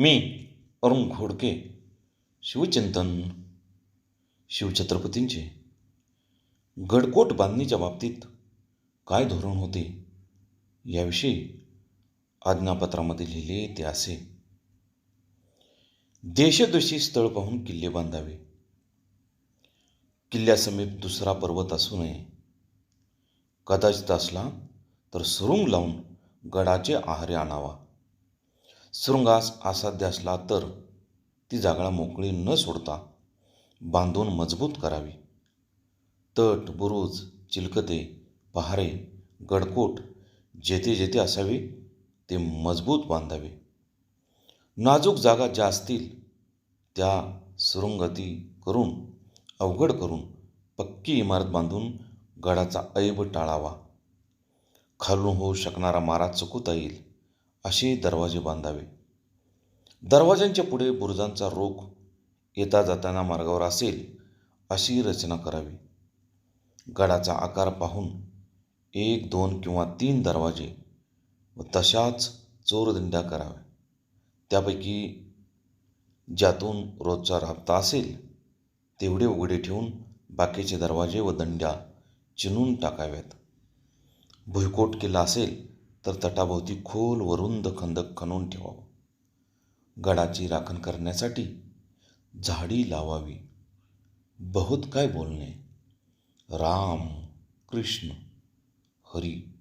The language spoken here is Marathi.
मी अरुण घोडके शिवचिंतन शिवछत्रपतींचे. गडकोट बांधणीच्या बाबतीत काय धोरण होते? याविषयी आज्ञापत्रामध्ये लिहिले ते असे. देशदोषी स्थळ पाहून किल्ले बांधावे. किल्ल्यासमीप दुसरा पर्वत असू नये. कदाचित असला तर सुरुंग लावून गडाचे आहारे आणावा. सुरुंगास असाध्य असला तर ती जागा मोकळी न सोडता बांधून मजबूत करावी. तट बुरुज चिलकते पहारे गडकोट जेथे जेथे असावे ते मजबूत बांधावे. नाजूक जागा ज्या असतील त्या सुरुंगती करून अवघड करून पक्की इमारत बांधून गडाचा ऐब टाळावा. खालून होऊ शकणारा मारा चुकवता येईल असे दरवाजे बांधावे. दरवाज्यांच्या पुढे बुरुजांचा रोख येता जाताना मार्गावर असेल अशी रचना करावी. गडाचा आकार पाहून एक दोन किंवा तीन दरवाजे व तशाच चोरदिंड्या कराव्या. त्यापैकी ज्यातून रोजचा राबता असेल तेवढे उघडे ठेवून बाकीचे दरवाजे व दंड्या चिनून टाकाव्यात. भुईकोट किल्ला असेल तर तटाभोवती खोल व रुंद खंदक खणून ठेवावं. गडाची राखण करण्यासाठी झाडी लावावी. बहुत काय बोलणे. राम कृष्ण हरी.